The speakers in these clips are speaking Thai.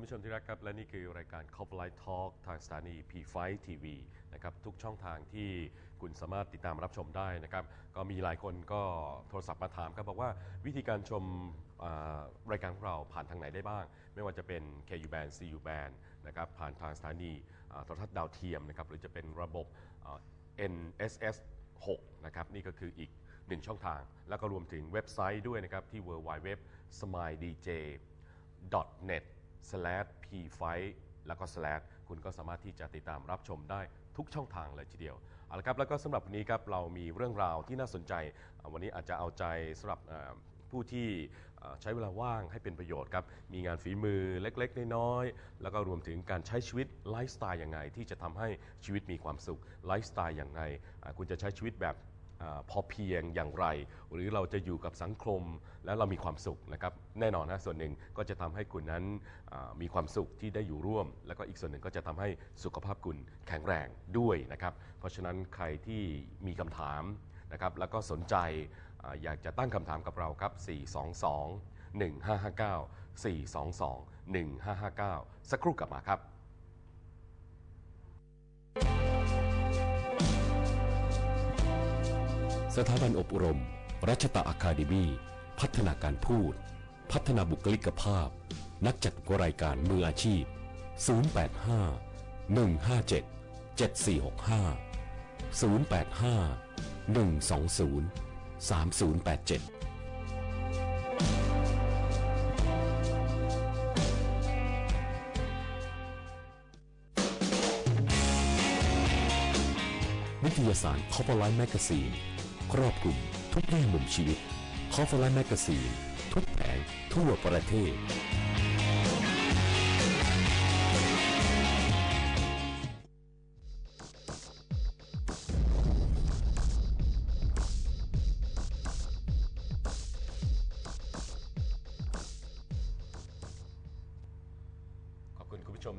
คุณผู้ชมที่รักครับ และนี่คือรายการ c o p Light Talk ทางสถานี P5 TV นะครับทุกช่องทางที่คุณสามารถติดตามรับชมได้นะครับ ก็มีหลายคนก็โทรศัพท์มาถามครับ บอกว่าวิธีการชมรายการของเราผ่านทางไหนได้บ้าง ไม่ว่าจะเป็น KU band CU band นะครับผ่านทางสถานีโทรทัศน์ดาวเทียมนะครับหรือจะเป็นระบบ NSS 6นะครับนี่ก็คืออีกหนึ่งช่องทาง แล้วก็รวมถึงเว็บไซต์ด้วยนะครับที่ www.smiledj.net smiledj net slash p f i แล้วก็ slash คุณก็สามารถที่จะติดตามรับชมได้ทุกช่องทางเลยทีเดียวเอาละครับแล้วก็สำหรับวันนี้ครับเรามีเรื่องราวที่น่าสนใจ วันนี้อาจจะเอาใจสำหรับผู้ที่ใช้เวลาว่างให้เป็นประโยชน์ครับ มีงานฝีมือเล็กๆ น้อยๆ แล้วก็รวมถึงการใช้ชีวิตไลฟ์สไตล์อยังไงที่จะทำให้ชีวิตมีความสุขไลฟ์สไตล์อย่างไรคุณจะใช้ชีวิตแบบ พอเพียงอย่างไร หรือเราจะอยู่กับสังคมแล้วเรามีความสุขนะครับแน่นอนนะส่วนหนึ่งก็จะทำให้คุณนั้นมีความสุขที่ได้อยู่ร่วม แล้วก็อีกส่วนหนึ่งก็จะทำให้สุขภาพคุณแข็งแรงด้วยนะครับ เพราะฉะนั้นใครที่มีคำถามนะครับแล้วก็สนใจออยากจะตั้งคำถามกับเราครับ 422 1559 422 1559 สักครู่กลับมาครับ สถาบันอบรม รัชตะอาคาเดมีพัฒนาการพูด พัฒนาบุคลิกภาพ นักจัดรายการมืออาชีพ 085 157 7465 085 120 3087วิทยาศาสตร์ c o p p e r l i n e Magazine ครอบคลุมทุกแง่มุมชีวิต c o p p e r l i n e Magazine ทุกแผงทั่วประเทศ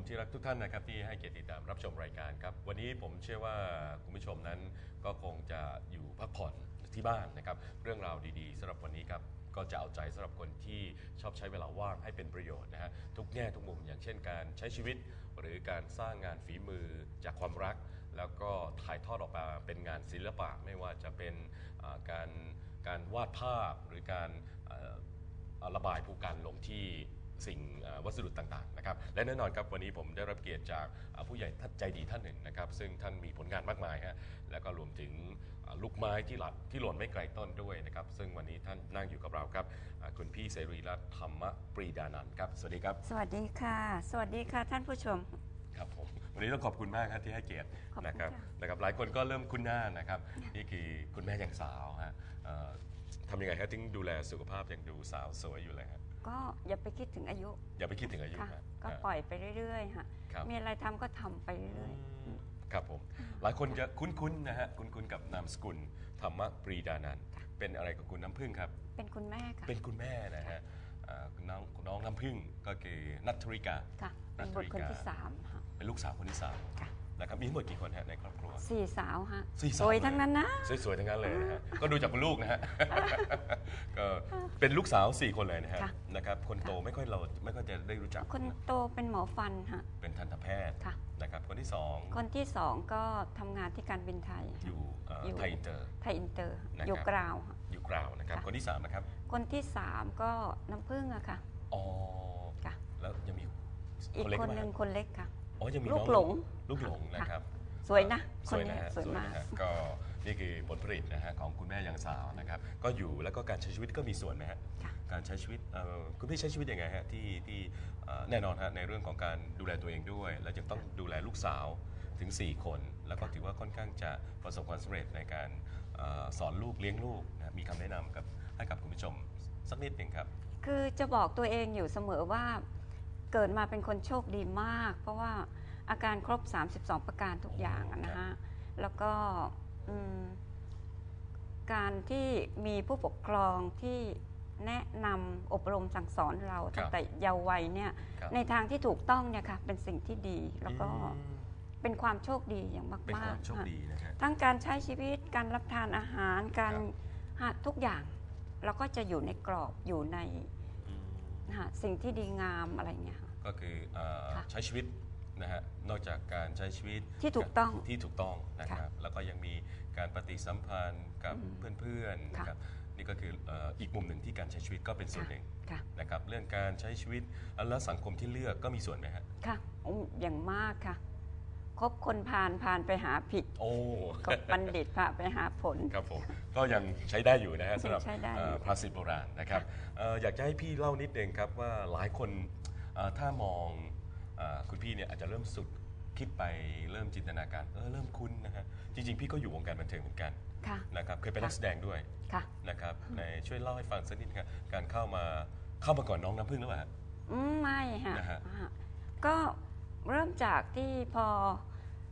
ที่รักทุกท่านนะครับที่ให้เกียรติติดตามรับชมรายการครับวันนี้ผมเชื่อว่าคุณผู้ชมนั้นก็คงจะอยู่พักผ่อนที่บ้านนะครับเรื่องราวดีๆสำหรับวันนี้ครับก็จะเอาใจสำหรับคนที่ชอบใช้เวลาว่างให้เป็นประโยชน์นะฮะทุกแง่ทุกมุมอย่างเช่นการใช้ชีวิต หรือการสร้างงานฝีมือจากความรัก แล้วก็ถ่ายทอดออกมาเป็นงานศิลปะไม่ว่าจะเป็นการการวาดภาพหรือการระบายผู้การลงที่ สิ่งเอ่อวัสดุต่างๆนะครับและแน่นอนครับวันนี้ผมได้รับเกียรติจากเอ่อผู้ใหญ่ท่านใจดีท่านหนึ่งนะครับ ซึ่งท่านมีผลงานมากมายฮะแล้วก็รวมถึงเอ่อลูกไม้ที่หลัดที่หล่นไม่ไกลต้นด้วยนะครับ ซึ่งวันนี้ท่านนั่งอยู่กับเราครับอ่าคุณพี่เสรีรัตน์ธรรมปรีดานันท์ครับสวัสดีครับ สวัสดีค่ะ สวัสดีค่ะท่านผู้ชมครับผมวันนี้ต้องขอบคุณมากครับที่ให้เกียรติขอบคุณนะครับค่ะนะครับ หลายคนก็เริ่มคุ้นหน้านะครับ นี่คือคุณแม่อย่างสาวฮะเอ่อทำยังไงครับถึงดูแลสุขภาพยังดูสาวสวยอยู่เลยฮะ ก็อย่าไปคิดถึงอายุอย่าไปคิดถึงอายุค่ะฮะก็อ่าปล่อยไปเรื่อยๆค่ะครับมีอะไรทำก็ทำไปเรื่อยครับผม หลายคนจะคุ้นๆนะฮะคุ้นๆกับนามสกุลธรรมปรีดานันท์เป็นอะไรกับคุณน้ำพึ่งครับ ๆ เป็นคุณแม่ค่ะเป็นคุณแม่นะฮะอ่าน้องน้องน้ำพึ่งก็คือนัทธริกา ค่ะ เป็นบุตรคนที่สามค่ะ เป็นลูกสาวคนที่สามค่ะ นะครับมีทั้งหมดกี่คนฮะในครอบครัว สี่สาวฮะสี่สาวสวยเลยทั้งนั้นนะ สวยๆ ทั้งนั้นเลยนะฮะ ก็ดูจากคุณลูกนะฮะ ก็เป็นลูกสาวสี่คนเลยนะฮะ ค่ะ นะครับ คนโตไม่ค่อยเราไม่ค่อยจะได้รู้จัก คนโตเป็นหมอฟันฮะ เป็นทันตแพทย์ค่ะ นะครับ คนที่สองคนที่สองก็ทำงานที่การบินไทย อยู่เอ่ออยู่ ไทยอินเตอร์ ไทยอินเตอร์นะครับ อยู่กราวค่ะอยู่กราวนะครับ ค่ะ คนที่สามนะครับ คนที่สามก็น้ำผึ้งอะค่ะ อ๋อ ค่ะ แล้วยังมีอีกเล็คนไหมหนึ่งฮะคนเล็กค่ะ อ๋อยังมีลูน้กองหลงลูกหลงค่ะนะครับ สวยนะสคนวยนี้นะฮะสวยมาก นะฮะก็นี่คือผลผลิตนะฮะของคุณแม่ยังสาวนะครับ ก็อยู่แล้วก็การใช้ชีวิตก็มีส่วนนะฮะค่ะ การใช้ชีวิตเอ่อคุณพี่ใช้ชีวิตยังไงฮะที่ที่เอ่อแน่นอนฮะในเรื่องของการดูแลตัวเองด้วย แล้วยังต้องดูแลลูกสาวถึง 4 คน แล้วก็ถือว่าค่อนข้างจะประสบความสำเร็จในการเอ่อสอนลูกเลี้ยงลูกนะมีคำแนะนำกับให้กับคุณผู้ชมสักนิดหนึ่งครับ คือจะบอกตัวเองอยู่เสมอว่า เกิดมาเป็นคนโชคดีมาก เพราะว่า อาการครบ 32 ประการทุกอย่างอะนะฮะแล้วก็อืมการที่มีผู้ปกครองที่แนะนำอบรมสั่งสอนเราครับตั้งแต่เยาว์วัยเนี่ยครับในทางที่ถูกต้องเนี่ยค่ะเป็นสิ่งที่ดีแล้วก็อืมเป็นความโชคดีอย่างมากๆเป็นความโชคค่ะดีนะฮะทั้งการใช้ชีวิตการรับทานอาหารการครับหาทุกอย่างเราก็จะอยู่ในกรอบอยู่ในอืมหาสิ่งที่ดีงามอะไรเงี้ยค่ะก็คือเอ่อค่ะใช้ชีวิต นะฮะนอกจากการใช้ชีวิตที่ถูกต้องที่ถูกต้องนะครับแล้วก็ยังมีการปฏิสัมพันธ์กับเพื่อนๆค่ะนะครับนี่ก็คือเอ่ออีกมุมหนึ่งที่การใช้ชีวิตก็เป็นส่วนหนึ่งค่ะนะครับเรื่องการใช้ชีวิตแล้วสังคมที่เลือกก็มีส่วนไหมฮะค่ะอืมอย่างมากค่ะคบคนพาลพาลไปหาผิดโอ้ก็บัณฑิตพาไปหาผลครับผมก็ยังใช้ได้อยู่นะฮะสำหรับใช้ได้เอ่อภาษิตโบราณนะครับเอ่ออยากจะให้พี่เล่านิดนึงครับว่าหลายคนเอ่อถ้ามองเออคุณพี่เนี่ยอาจจะเริ่มสุดคิดไปเริ่มจินตนาการเออเริ่มคุ้นนะฮะจริง ๆ พี่ก็อยู่วงการบันเทิงเหมือนกันค่ะ นะครับเคยเป็นนักแสดงด้วยค่ะ นะครับในช่วยเล่าให้ฟังสักนิดครับการเข้ามาเข้ามาก่อนน้องน้ำพึ่งหรือเปล่าฮะ อืมไม่ค่ะนะฮะ อ่าก็เริ่มจากที่พอ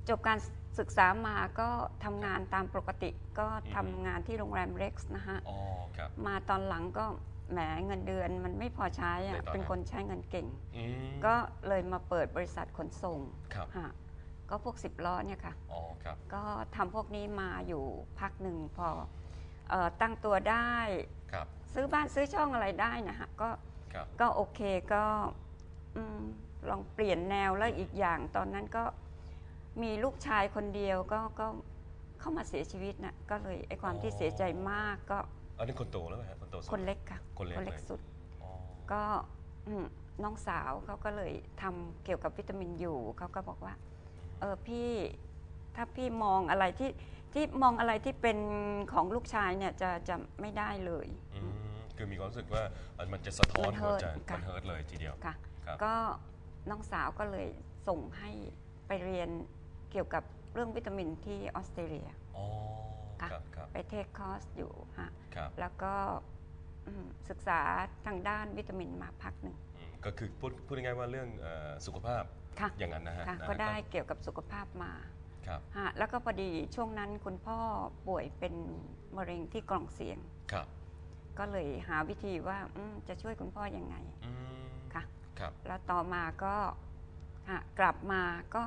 จบการศึกษามาก็ทำงานตามปกติ ก็ทำงานที่โรงแรมเร็กซ์นะฮะ อ๋อครับ มาตอนหลังก็ แหมเงินเดือนมันไม่พอใช้ในอะตอนนั้น เป็นคนใช้เงินเก่ง อืมก็เลยมาเปิดบริษัทขนส่งครับฮะก็พวกสิบล้อเนี่ยค่ะ อ๋อครับ ก็ทำพวกนี้มาอยู่พักหนึ่งพอเออตั้งตัวได้ครับซื้อบ้านซื้อช่องอะไรได้นะฮะก็ครับ ก็โอเคก็อมลองเปลี่ยนแนวแล้วอีกอย่างตอนนั้นก็มีลูกชายคนเดียวก็ก็เข้ามาเสียชีวิตนะก็เลยไอ้ความที่เสียใจมากก็ อันนี้คนโตแล้วไหมฮะคนโตสุด คนเล็กค่ะคนเล็กเลย สุด อ๋อก็อืมน้องสาวเขาก็เลยทำเกี่ยวกับวิตามินยูเขาก็บอกว่า เออพี่ถ้าพี่มองอะไรที่ที่มองอะไรที่เป็นของลูกชายเนี่ยจะจะไม่ได้เลย อืมคือมีความรู้สึกว่ามันจะสะท้อนมันหัวใจ hurt ค่ะ มันเฮิร์ตเลยทีเดียว ค่ะ ครับ ก็น้องสาวก็เลยส่งให้ไปเรียนเกี่ยวกับเรื่องวิตามินที่ออสเตรเลีย อ๋อ ค่ะ ครับครับ ไปเทคคอร์สอยู่ฮะครับ แล้วก็อืมศึกษาทางด้านวิตามินมาพักหนึ่ง อืมก็คือพูดพูดง่ายๆว่าเรื่องเอ่อสุขภาพค่ะ อย่างนั้นนะฮะค่ะ นะฮะก็ได้เกี่ยวกับสุขภาพมาครับฮะแล้วก็พอดีช่วงนั้นคุณพ่อป่วยเป็นมะเร็งที่กล่องเสียง ครับก็เลยหาวิธีว่าอืมจะช่วยคุณพ่อยังไง อืมค่ะ ครับแล้วต่อมาก็ฮะกลับมาก็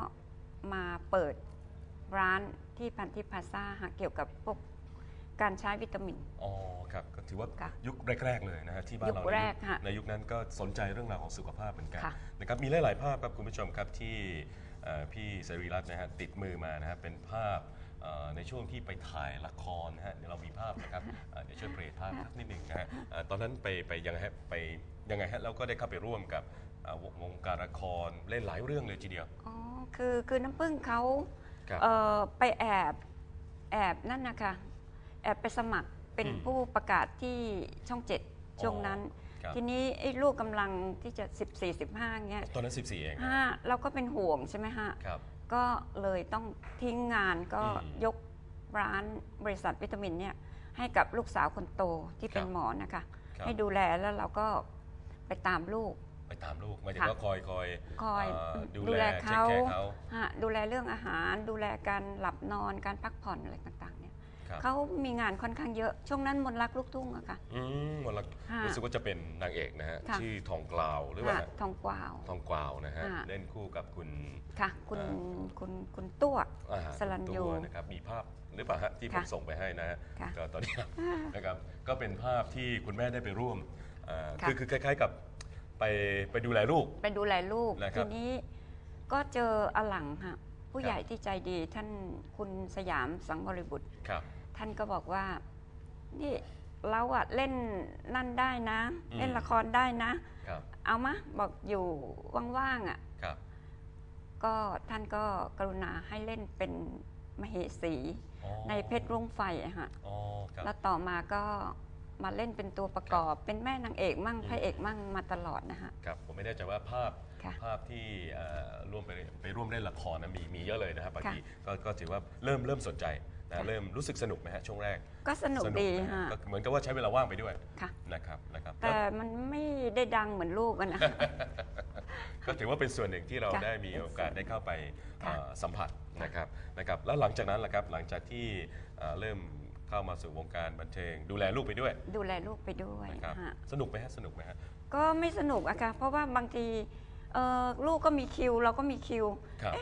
มาเปิดร้าน ที่พันธิพาซ่าฮะเกี่ยวกับพวกการใช้วิตามิน อ๋อครับก็ถือว่าค่ะยุคแรก ๆ เลยนะฮะที่บ้านยุคเราแรกฮะในยุคนั้นก็สนใจเรื่องราวของสุขภาพเหมือนกันค่ะนะครับมีหลาย ๆ ภาพครับคุณผู้ชมครับที่เอ่อพี่เสรีรัตน์นะฮะติดมือมานะฮะเป็นภาพเอ่อในช่วงที่ไปถ่ายละครนะฮะเดี๋ยวเรามีภาพนะครับเอ่อเดี๋ยวช่วยเปรยภาพสักนิดหนึ่งนะฮะเอ่อตอนนั้นไปไปยังไงฮะไปยังไงฮะแล้วก็ได้เข้าไปร่วมกับเอ่อวงวงการละครเล่นหลายเรื่องเลยทีเดียว อ๋อคือคือน้ำพึ่งเขา ครับ เอ่อไปแอบแอบนั่นนะคะ แอบไปสมัครเป็นอืมผู้ประกาศที่ช่องเจ็ดช่วงนั้น ครับ ทีนี้ไอ้ลูกกำลังที่จะ14 15เงี้ยตอนนั้น14 เองนะห้าเราก็เป็นห่วงใช่ไหมฮะ ครับ ก็เลยต้องทิ้งงานก็อืมยกร้านบริษัทวิตามินเนี่ยให้กับลูกสาวคนโตที่เป็นครับหมอนะคะ ครับ ให้ดูแลแล้วเราก็ไปตามลูก ไปตามลูกหมายถึงค่ะว่าคอยคอยคอยเอ่อดูดูแลแลเช็คเขา แคร์เขาฮะดูแลเรื่องอาหารดูแลการหลับนอนการพักผ่อนอะไรต่างๆเนี่ยครับเขามีงานค่อนข้างเยอะ ช่วงนั้นมนต์รักลูกทุ่งอะค่ะ อืมวันละค่ะรู้สึกว่าจะเป็นนางเอกนะฮะค่ะ ชื่อทองกลาวหรือเปล่าฮะฮะทองกวาว ทองกวาวนะฮะค่ะ เล่นคู่กับคุณ ค่ะ คุณอ่า คุณคุณตัว อาหารสลัญญูตัวนะครับมีภาพหรือเปล่าฮะที่ผมค่ะส่งไปให้นะฮะค่ะ ก็ตอนนี้ นะครับก็เป็นภาพที่คุณแม่ได้ไปร่วมอ่าค่ะคือคือคล้ายๆกับ ไปไปดูแลลูก ไปดูแลลูก นะครับ ทีนี้ก็เจออลังค่ะผู้ใหญ่ที่ใจดีท่านคุณสยามสังวรบุตร ครับ ท่านก็บอกว่า นี่เราอะเล่นนั่นได้นะ อืม เล่นละครได้นะ ครับเอามะบอกอยู่ว่างๆอะครับก็ท่านก็กรุณาให้เล่นเป็นมเหสี อ๋อในเพชรรุ่งไฟอะฮะ อ๋อครับแล้วต่อมาก็ มาเล่นเป็นตัวประกอบ เป็นแม่นางเอกมั่งพระเอกมั่งมาตลอดนะฮะ ครับผมไม่แน่ใจว่าภาพค่ะภาพที่เอ่อร่วมไปไปร่วมเล่นละครนะมีมีเยอะเลยนะครับบางค่ะทีก็ก็ถือว่าเริ่มเริ่มสนใจนะค่ะ เริ่มรู้สึกสนุกไหมฮะช่วงแรกก็สนุกดีนะฮะฮะ ก็เหมือนกับว่าใช้เวลาว่างไปด้วยค่ะ นะครับนะครับแต่มันไม่ได้ดังเหมือนลูกอะนะ ก็ถือว่าเป็นส่วนหนึ่งที่เราค่ะได้มีโอกาสได้เข้าไปค่ะ เอ่อสัมผัสนะครับนะครับแล้วหลังจากนั้นล่ะครับหลังจากที่เอ่อเริ่ม เข้ามาสู่วงการบันเทิงดูแลลูกไปด้วยดูแลลูกไปด้วยนะครับฮะสนุกไหมฮะสนุกไหมฮะ ก็ไม่สนุกอะค่ะ เพราะว่าบางทีเอ่อลูกก็มีคิว เราก็มีคิว ครับ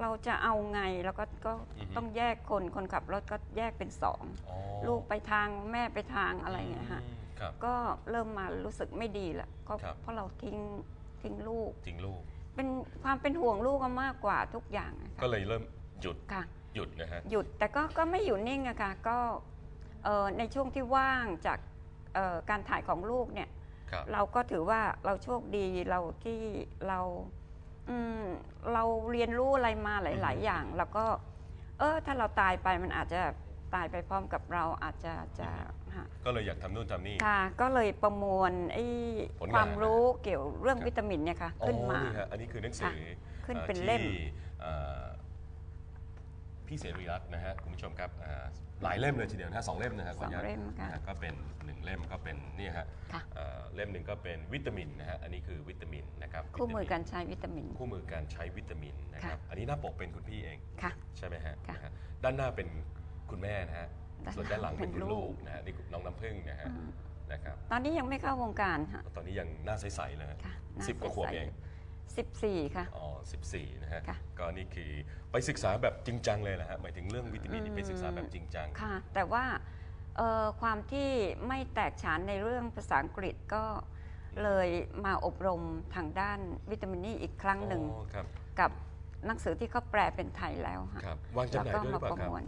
เราจะเอาไงแล้วก็ก็อือฮึ ต้องแยกคนคนขับรถก็แยกเป็นสอง อ๋อลูกไปทางแม่ไปทางอะไรเงี้ยฮะ อืมครับ ก็เริ่มมารู้สึกไม่ดีละก็ครับ เพราะเราทิ้งทิ้งทิ้งลูก จริงลูกเป็นความเป็นห่วงลูกก็มากกว่าทุกอย่างอะก็ค่ะเลยเริ่มหยุดค่ะ หยุดนะฮะ หยุดแต่ก็ก็ไม่อยู่นิ่งอะค่ะก็ เอ่อในช่วงที่ว่างจากเอ่อการถ่ายของลูกเนี่ย ครับ เราก็ถือว่าเราโชคดีเราที่เราอืมเราเรียนรู้อะไรมาหลาย ๆ อย่าง แล้วก็ เออ ถ้าเราตายไปมันอาจจะตายไปพร้อมกับเราอาจจะจะฮะก็เลยอยากทำนู่นทำนี่ ค่ะ ก็เลยประมวลไอ้ผลงาน ความรู้เกี่ยวเรื่องครับวิตามินเนี่ยค่ะ ขึ้นอ๋อมาฮะอันนี้คือหนังสือขึ้นอ่อเป็นเล่มที่อ่าพี่เสรีรัตน์นะฮะคุณผู้ชมครับอ่า หลายเล่มเลยทีเดียวนะฮะสองเล่มนะฮะขสออองนุญาตเล่มค่ะนะฮะก็เป็นหนึ่งเล่มก็เป็นเนี่ยฮะค่ะอ่าเล่มหนึ่งก็เป็นวิตามินนะฮะอันนี้คือวิตามินนะครับคู่มือวิตการใช้วิตามิน คู่มือการใช้วิตามินนะครับค่ะอันนี้หน้าปกเป็นคุณพี่เอง ค่ะ ใช่ไหมฮะค่ะนะฮะด้านหน้าเป็นคุณแม่นะฮะด้านหน้าส่วนด้านหลังเป็นเป็นคุณลูลูก กนะฮะนี่น้องน้ำผึ้งนะฮะอืมนะครับตอนนี้ยังไม่เข้าวงการค่ะตอนนี้ยังหน้าใสๆเลยค่ะสิบกว่าขวบเอง สิบสี่ค่ะ อ๋อ14 นะฮะ ค่ะ ก็นี่คือไปศึกษาแบบจริงจังเลยนะฮะ หมายถึงเรื่องวิตามินนี่อืมไปศึกษาแบบจริงจัง ค่ะ แต่ว่าเอ่อความที่ไม่แตกฉานในเรื่องภาษาอังกฤษก็เลยมาอบรมทางด้านวิตามินนี่อีกครั้งหนึ่ง อ๋อครับ กับหนังสือที่เขาแปลเป็นไทยแล้วค่ะครับ วางจำหน่ายด้วยหรือเปล่าประครับมวล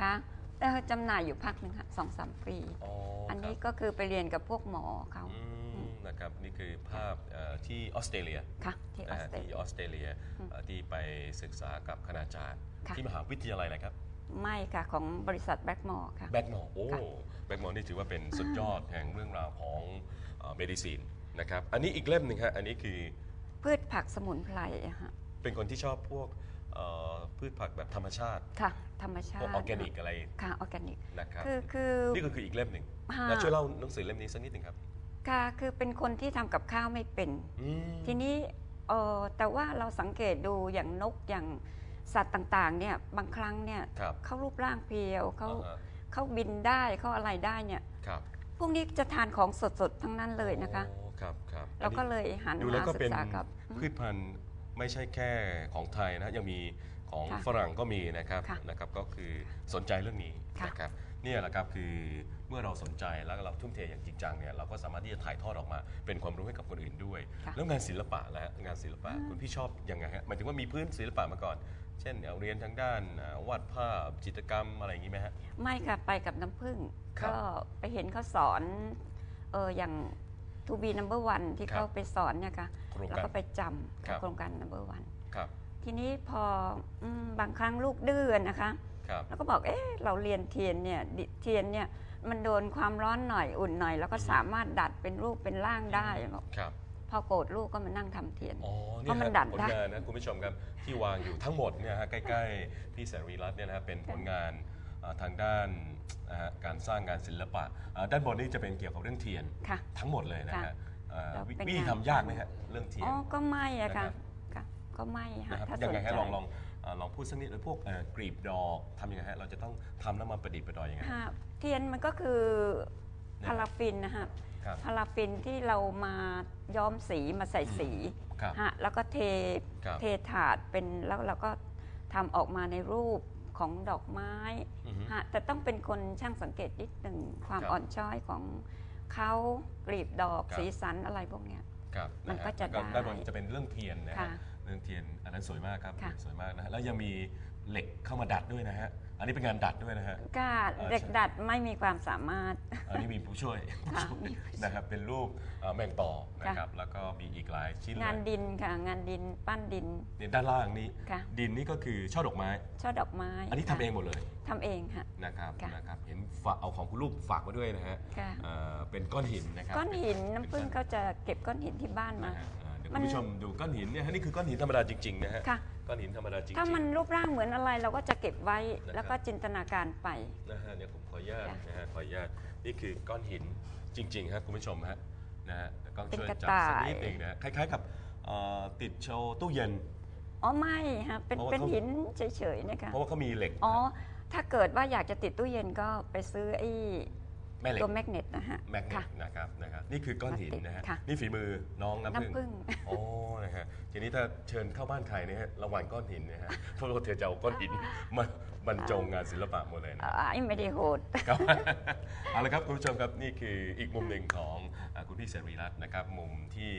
ค่ะเอ่อจำหน่ายอยู่พักหนึ่งค่ะสองสามปี อ๋ออันนี้ครับก็คือไปเรียนกับพวกหมอเขา อืม นะครับนี่คือภาพเอ่อที่ออสเตรเลียค่ะที่อนะอสฮะเตรที่เลียออสเตรเลียเอ่อที่ไปศึกษากับคณาจารย์ ค่ะ ที่มหาวิทยาลัยอะไรครับไม่ค่ะ ของบริษัทแบ็กมอร์ค่ะ แบ็กมอร์โอ้ค่ะ แบ็กมอร์นี่ถือว่าเป็นสุดยอดแห่งเรื่องราวของเมดิซินนะครับอันนี้อีกเล่มหนึ่งฮะอันนี้คือพืชผักสมุนไพรอะค่ะเป็นคนที่ชอบพวกเอ่อพืชผักแบบธรรมชาติค่ะ ธรรมชาพวกติออร์แกนิกอะไรค่ะออร์แกนิก นะครับคือคือ นี่ก็คืออีกเล่มหนึ่งค่ะ แล้วช่วยเล่าหนังสือเล่มนี้สักนิดหนึ่งครับ ค่ะคือเป็นคนที่ทำกับข้าวไม่เป็น อืมทีนี้เออแต่ว่าเราสังเกตดูอย่างนกอย่างสัตว์ต่างๆเนี่ยบางครั้งเนี่ยครับเขารูปร่างเพรียวเขาอ่าฮะเขาบินได้เขาอะไรได้เนี่ยครับพวกนี้จะทานของสดๆทั้งนั้นเลยนะคะ โอ้ครับครับเราก็อันนี้เลยหันดูแล้วมาก็ศึเป็นกษากับ พืชพันธุ์ไม่ใช่แค่ของไทยนะยังมี ของค่ะฝรั่งก็มีนะครับค่ะนะครับก็คือสนใจเรื่องนี้ค่ะ นะครับเนี่ยแหละครับคือเมื่อเราสนใจแล้วเราทุ่มเทอย่างจริงจังเนี่ยเราก็สามารถที่จะถ่ายทอดออกมา เป็นความรู้ให้กับคนอื่นด้วย ค่ะแล้วงานศิลปะและงานศิลปะคุณพี่ชอบยังไงฮะหมายถึงว่ามีพื้นศิลปะมาก่อน เช่นเอาเรียนทางด้านอ่าวาดภาพจิตรกรรมอะไรอย่างนี้ไหมฮะ ไม่ค่ะไปกับน้ำผึ้งครับก็ไปเห็นเขาสอนเอออย่าง to be number one ที่ครับเขาไปสอนเนี่ยค่ะโครงแล้วการก็ไปจำครักับบโครงการ number one ครับ ทีนี้พออืมบางครั้งลูกดื้อนะคะครับแล้วก็บอกเอ๊ะเราเรียนเทียนเนี่ยดิเทียนเนี่ยมันโดนความร้อนหน่อยอุ่นหน่อย แล้วก็สามารถดัดเป็นรูปเป็นร่างได้บอกครับพอโกรธลูกก็มานั่งทำเทียนอ๋อเพนี่ราะมันฮะดัดผลได้งานนะคุณผู้ชมครับที่วางอยู่ทั้งหมดเนี่ยฮะใกล้ๆพี่แสรีรัตน์เนี่ยนะฮะเป็นผลงานอ่าทางด้านนะฮะการสร้างงานศิลปะอ่าด้านบนนี่จะเป็นเกี่ยวกับเรื่องเทียนค่ะทั้งหมดเลยนะฮะค่ะอ่าแล้ววิเป็นวิธีงานทำยากไหมฮะเรื่องเทียอ๋นอก็ไม่อะค่ะนะครับค่ะ ก็ไม่ค่ะนะครับถ้ายัสงนไงใจ ฮะลองลองอ่าลองพูดสักนิดเลยพวกเอ่อกรีบดอกทำยังไงฮะเราจะต้องทำแล้วมาประดิษฐ์ประดอยยังไง ค่ะเทียนมันก็คือเนี่ยพาราฟินนะฮะครับพาราฟินที่เรามาย้อมสีมาใส่สีครับฮะแล้วก็เทครับ เทถาดเป็นแล้วเราก็ทำออกมาในรูปของดอกไม้อือฮึ ฮะแต่ต้องเป็นคนช่างสังเกตนิดหนึ่งความครับอ่อนช้อยของเขากลีบดอกครับ สีสันอะไรพวกเนี้ย ครับมันก็ฮจะแล้วได้ ด้านบนจะเป็นเรื่องเทียนนะฮะค่ะเรื่องเทียนอันนั้นสวยมากครับค่ะ สวยมากนะฮะแล้วยังมีเหล็กเข้ามาดัดด้วยนะฮะอันนี้เป็นงานดัดด้วยนะฮะก็เอ่อเด็กใช่ดัดไม่มีความสามารถ อันนี้มีผู้ช่วยค่ะผู้ช่วยนะครับเป็นรูปเอ่อแมงป่อนะครับแล้วก็มีอีกหลายชิ้นเลงานยดินค่ะ งานดินปั้นดิน เนี่ยด้านล่างนี้ ค่ะ ดินนี่ก็คือช่อดอกไม้ ช่อดอกไม้อันนี้ทำเองหมดเลยทำเองค่ะ นะครับค่ะ นะครับเห็นฝากเอาของคุณลูกฝากมาด้วยนะฮะค่ะ เอ่อเป็นก้อนหินนะครับก้อนหินน้ำผึ้งเป็เขาจะเก็บก้อนหินที่บ้านมา นะฮะเอ่อเดี๋ยว มัคุณนผู้ชมดูก้อนหินเนี่ยฮะนี่คือก้อนหินธรรมดาจริงๆนะฮะค่ะ ก้อนหินธรรมดาจริงๆ ถ้ามันรูปร่างเหมือนอะไรเราก็จะเก็บไว้นะครับ แล้วก็จินตนาการไป นะฮะเดี๋ยวผมขออนุญาตค่ะนะฮะขออนุญาตนี่คือก้อนหินจริงๆครับคุณผู้ชมฮะนะฮะเดี๋ยวกล้องเป็นช่วยกระจับต่าย สักนิดหนึ่งนะฮะคล้ายๆกับเอ่อติดโชว์ตู้เย็น อ๋อไม่ค่ะเป็นเพราะว่าเป็นเขา หินเฉยๆนะคะเพราะว่าเขามีเหล็ก อ๋อถ้าเกิดว่าอยากจะติดตู้เย็นก็ไปซื้อไอ้ แม่เหล็กตัวแมกเนตนะฮะแมกเนค่ะตนะครับนะครับนี่คือก้อนหินนะฮะค่ะนี่ฝีมือน้องน้ำผึ้งน้ำผึ้งโอ้นะฮะทีนี้ถ้าเชิญเข้าบ้านใครเนี่ยฮะระวังก้อนหินนะฮะเพราะว่าเธอจะเอาก้อนหินมาบรรจงงานศิลปะหมดเลยนะเอ่อไอ้ไม่ได้โหดครับเอาละครับคุณผู้ชมครับนี่คืออีกมุมหนึ่งของอาคุณพี่เสรีรัตน์นะครับมุมที่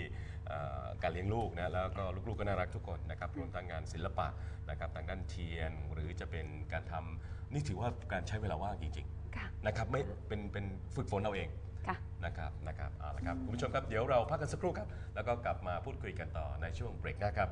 เอ่อการเลี้ยงลูกนะแล้วก็ลูกๆก็น่ารักทุกคนนะครับรวมทั้งงานศิลปะนะครับทางด้านเทียนหรือจะเป็นการทำนี่ถือว่าการใช้เวลาว่างจริง นะครับไม่เป็นเป็นฝึกฝนเอาเองนะครับนะครับเอาละครับคุณผู้ชมครับเดี๋ยวเราพักกันสักครู่ครับ แล้วก็กลับมาพูดคุยกันต่อในช่วงเบรกหน้ครับ